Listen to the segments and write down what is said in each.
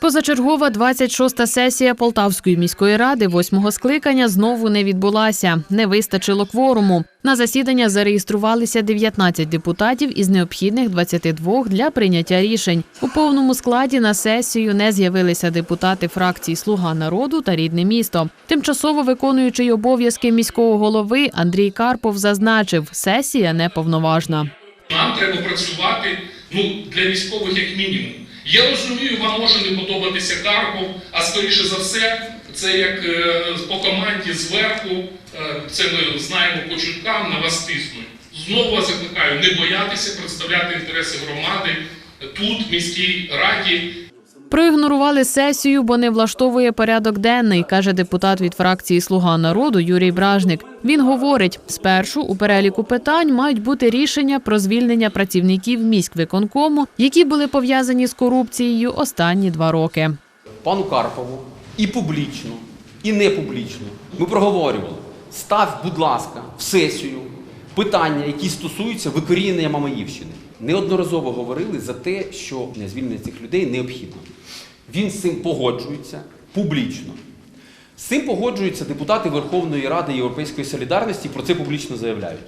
Позачергова 26-та сесія Полтавської міської ради восьмого скликання знову не відбулася. Не вистачило кворуму. На засідання зареєструвалися 19 депутатів із необхідних 22 для прийняття рішень. У повному складі на сесію не з'явилися депутати фракцій Слуга народу та рідне місто. Тимчасово виконуючий обов'язки міського голови Андрій Карпов зазначив, сесія неповноважна. Нам треба працювати ну, для військових як мінімум. Я розумію, вам може не подобатися Карпов, а скоріше за все, це як е, по команді зверху, е, це ми знаємо по чуткам, на вас тиснуть. Знову закликаю не боятися представляти інтереси громади тут, в міській раді, Проігнорували сесію, бо не влаштовує порядок денний, каже депутат від фракції Слуга народу Юрій Бражник. Він говорить: спершу у переліку питань мають бути рішення про звільнення працівників міськвиконкому, які були пов'язані з корупцією останні два роки. пану Карпову і публічно, і не публічно. Ми проговорювали. Став, будь ласка, в сесію питання, які стосуються викорінення Мамаївщини. Неодноразово говорили за те, що звільнення цих людей необхідно. Він з цим погоджується публічно. З цим погоджуються депутати Верховної Ради Європейської солідарності, про це публічно заявляють.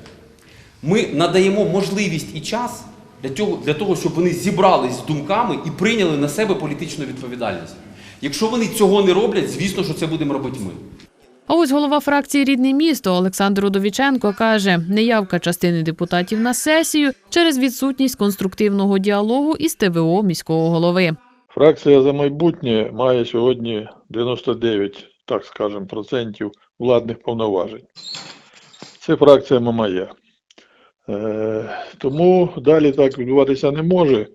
Ми надаємо можливість і час для того, для того, щоб вони зібрались з думками і прийняли на себе політичну відповідальність. Якщо вони цього не роблять, звісно, що це будемо робити ми. А ось голова фракції Рідне місто Олександр Удовіченко каже, неявка частини депутатів на сесію через відсутність конструктивного діалогу із ТВО міського голови. Фракція за майбутнє має сьогодні 99, так скажемо, процентів владних повноважень. Це фракція Мамая. Е, тому далі так відбуватися не може.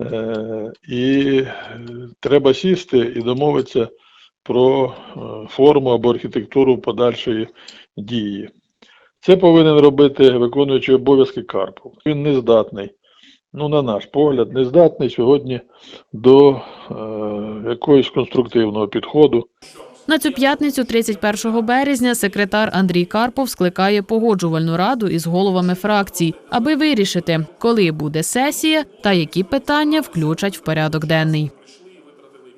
Е, і е, треба сісти і домовитися про е, форму або архітектуру подальшої дії. Це повинен робити виконуючий обов'язки Карпов. Він не здатний, ну, на наш погляд, не здатний сьогодні до е, якогось конструктивного підходу. На цю п'ятницю, 31 березня, секретар Андрій Карпов скликає погоджувальну раду із головами фракцій, аби вирішити, коли буде сесія та які питання включать в порядок денний.